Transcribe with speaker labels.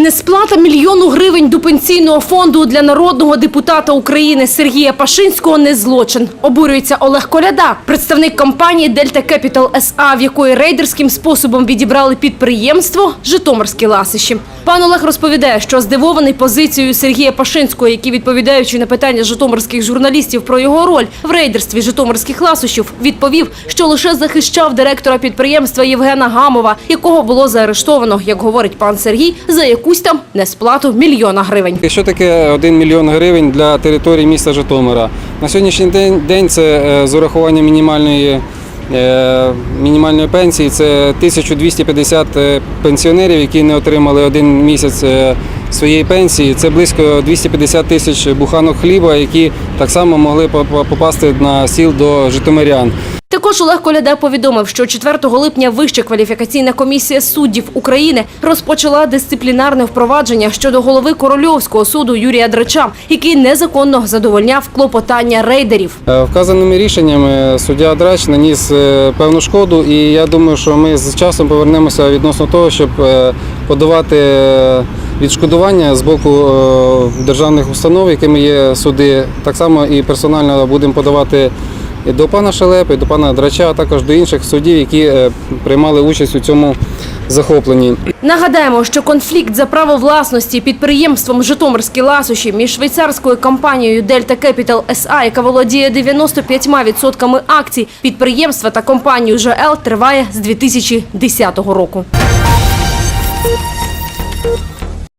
Speaker 1: Несплата мільйону гривень до пенсійного фонду для народного депутата України Сергія Пашинського не злочин. Обурюється Олег Коляда, представник компанії Дельта Кепітал СА, в якої рейдерським способом відібрали підприємство Житомирські ласищі. Пан Олег розповідає, що здивований позицією Сергія Пашинського, який, відповідаючи на питання житомирських журналістів про його роль в рейдерстві житомирських ласощів, відповів, що лише захищав директора підприємства Євгена Гамова, якого було заарештовано, як говорить пан Сергій, за якусь там несплату мільйона гривень.
Speaker 2: Що таке 1 мільйон гривень для території міста Житомира? На сьогоднішній день, це е, з урахуванням мінімальної, е, мінімальної пенсії. Це 1250 е, пенсіонерів, які не отримали один місяць своєї пенсії. Це близько 250 тисяч буханок хліба, які так само могли попасти на сіл до житомирян.
Speaker 1: Також Олег Коляда повідомив, що 4 липня Вища кваліфікаційна комісія суддів України розпочала дисциплінарне впровадження щодо голови Корольовського суду Юрія Драча, який незаконно задовольняв клопотання рейдерів.
Speaker 2: Е, Вказаними рішеннями суддя Драч наніс е, певну шкоду, і я думаю, що ми з часом повернемося відносно того, щоб е, подавати відшкодування з боку державних установ, якими є суди. Так само і персонально будемо подавати і до пана Шелепи, і до пана Драча, а також до інших суддів, які е, приймали участь у цьому захопленні.
Speaker 1: Нагадаємо, що конфлікт за право власності підприємством Житомирські ласощі між швейцарською компанією Дельта Кепітал СА, яка володіє 95% акцій підприємства та компанією ЖЛ триває з 2010 року.